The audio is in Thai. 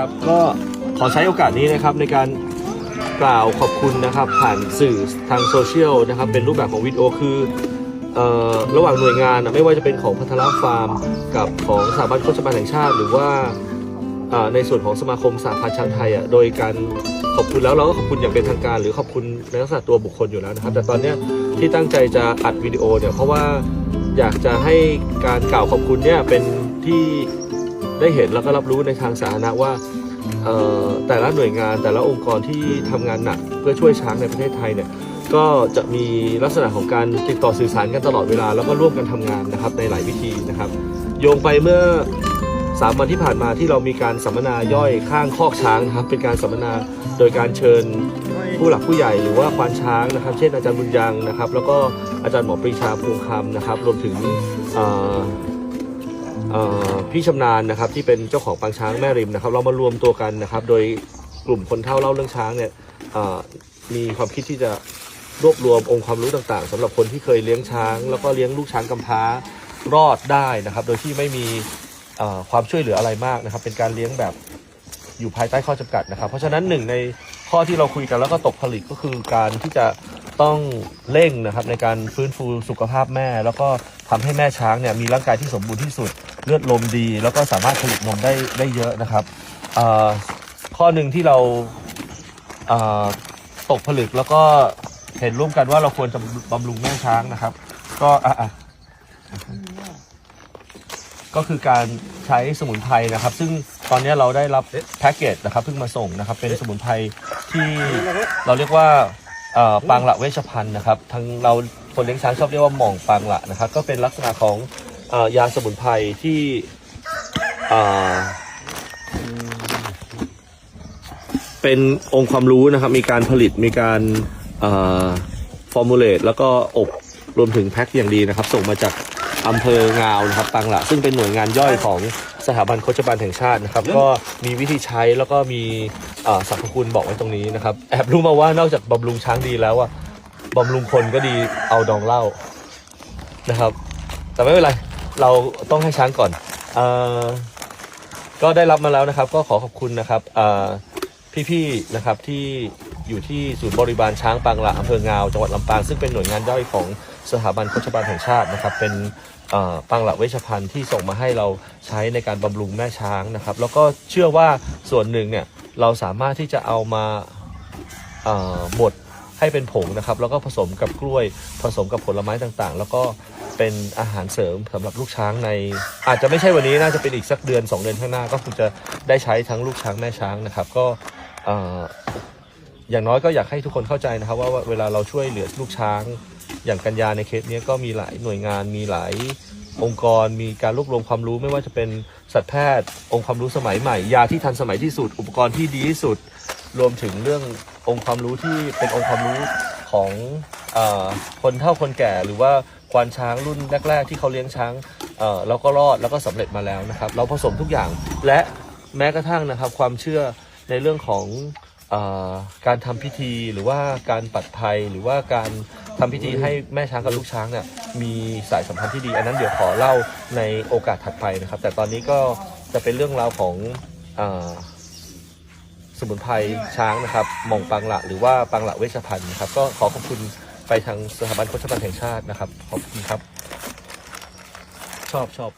ครับ ก็ขอใช้โอกาสนี้นะครับในการกล่าวขอบคุณนะครับ ผ่านสื่อทางโซเชียลนะครับ เป็นรูปแบบของวิดีโอคือระหว่างหน่วยงานนะไม่ว่าจะเป็นของพัทลฟาร์ม กับของสถาบันโฆษบาลแห่งชาติ หรือว่าในส่วนของสมาคมสาพันธ์ชางไทยอะโดยการขอบคุณแล้วเราก็ขอบคุณอย่างเป็นทางการ หรือขอบคุณในลักษณะตัวบุคคลอยู่แล้วนะครับ แต่ตอนนี้ที่ตั้งใจจะอัดวิดีโอเนี่ยเพราะว่าอยากจะให้การกล่าวขอบคุณเนี่ยเป็นที่ ได้เห็นแล้วก็รับรู้ในทางสาธารณะว่าแต่ละหน่วยงานแต่ละองค์กรที่ทำงานหนักเพื่อช่วยช้างในประเทศไทยเนี่ยก็จะมีลักษณะของการติดต่อสื่อสารกันตลอดเวลา แล้วก็ร่วมกันทำงานนะครับในหลายวิธีนะครับ โยงไปเมื่อสามวันที่ผ่านมาที่เรามีการสัมมนาย่อยข้างคอกช้างนะครับ เป็นการสัมมนาโดยการเชิญผู้หลักผู้ใหญ่หรือว่าควานช้างนะครับ เช่นอาจารย์บุญยังนะครับ แล้วก็อาจารย์หมอปรีชาภูมิคำนะครับ รวมถึง พี่ชำนาญนะครับที่เป็นเจ้าของปางช้างแม่ริมนะครับ เรามารวมตัวกันนะครับ โดยกลุ่มคนเท่าเล่าเรื่องช้างเนี่ยมีความคิดที่จะรวบรวมองค์ความรู้ต่างๆสำหรับคนที่เคยเลี้ยงช้าง แล้วก็เลี้ยงลูกช้างกำพร้ารอดได้นะครับ โดยที่ไม่มีความช่วยเหลืออะไรมากนะครับ เป็นการเลี้ยงแบบอยู่ภายใต้ข้อจำกัดนะครับ เพราะฉะนั้นหนึ่งในข้อที่เราคุยกันแล้วก็ตกผลึกก็คือการที่จะต้องเร่งนะครับในการฟื้นฟูสุขภาพแม่ แล้วก็ ทำให้แม่ช้างเนี่ยมีร่างกายที่สมบูรณ์ที่สุด เลือดลมดี แล้วก็สามารถผลิตนมได้ได้เยอะนะครับข้อหนึ่งที่เราเตกผลึกแล้วก็เห็นร่วมกันว่าเราควรจะบำรุงแม่ช้างนะครับ ก็อะอะก็คือการใช้สมุนไพรนะครับ ซึ่งตอนนี้เราได้รับแพ็กเกจนะครับเพิ่งมาส่งนะครับ เป็นสมุนไพรที่เราเรียกว่า เอ่อปางละเวชภัณฑ์นะครับทางเราคนเลี้ยงช้างชอบเรียกว่าหม่องปางละนะครับ ก็เป็นลักษณะของเอ่อยาสมุนไพรที่เอ่อเป็นองค์ความรู้นะครับ มีการผลิตมีการฟอร์มูลเลตแล้วก็อบรวมถึงแพ็คอย่างดีนะครับ ส่งมาจากอำเภองาวนะครับปังละซึ่งเป็นหน่วยงานย่อยของ สถาบันโฆษบาลแห่งชาตินะครับ ก็มีวิธีใช้แล้วก็มีเอ่อสรรพคุณบอกไว้ตรงนี้นะครับ แอบรู้มาว่านอกจากบำรุงช้างดีแล้วอะบำรุงคนก็ดีเอาดองเหล้านะครับ แต่ไม่เป็นไรเราต้องให้ช้างก่อนเออก็ได้รับมาแล้วนะครับ ก็ขอขอบคุณนะครับเอ่อพี่ๆนะครับที่อยู่ที่ศูนย์บริบาลช้างปางละอำเภองาวจังหวัดลำปางซึ่งเป็นหน่วยงานย่อยของ สถาบันโฆษบาลแห่งชาตินะครับ เป็นปางละเวชภัณฑ์ที่ส่งมาให้เราใช้ในการบำรุงแม่ช้างนะครับ แล้วก็เชื่อว่าส่วนหนึ่งเนี่ยเราสามารถที่จะเอามาบดให้เป็นผงนะครับ แล้วก็ผสมกับกล้วยผสมกับผลไม้ต่างๆ แล้วก็เป็นอาหารเสริมสำหรับลูกช้างใน อาจจะไม่ใช่วันนี้น่าจะเป็นอีกสักเดือน 2 เดือนข้างหน้าก็คงจะได้ใช้ทั้งลูกช้างแม่ช้างนะครับ ก็อย่างน้อยก็อยากให้ทุกคนเข้าใจนะครับ ว่าเวลาเราช่วยเหลือลูกช้าง อย่างกัญญาในเคสนี้ก็มีหลายหน่วยงานมีหลายองค์กรมีการรวบรวมความรู้ไม่ว่าจะเป็นสัตวแพทย์ องค์ความรู้สมัยใหม่ ยาที่ทันสมัยที่สุด อุปกรณ์ที่ดีที่สุด รวมถึงเรื่ององค์ความรู้ที่เป็นองค์ความรู้ของอคนเฒ่าคนแก่ หรือว่าควานช้างรุ่นแรก ๆ ที่เขาเลี้ยงช้างเออแล้วก็รอดแล้วก็สำเร็จมาแล้วนะครับ เราผสมทุกอย่างและแม้กระทั่งนะครับความเชื่อในเรื่องของอการทำพิธีหรือว่าการปัดภัยหรือว่าการ ทำพิธีให้แม่ช้างกับลูกช้างเนี่ยมีสายสัมพันธ์ที่ดี อันนั้นเดี๋ยวขอเล่าในโอกาสถัดไปนะครับ แต่ตอนนี้ก็จะเป็นเรื่องราวของอสมุนไพรช้างนะครับหมองปังละหรือว่าปังละเวชภัณฑ์นะครับ ก็ขอขอบคุณไปทางสถาบันโฆษบาลแห่งชาตินะครับ ขอบคุณครับ ชอบชอบ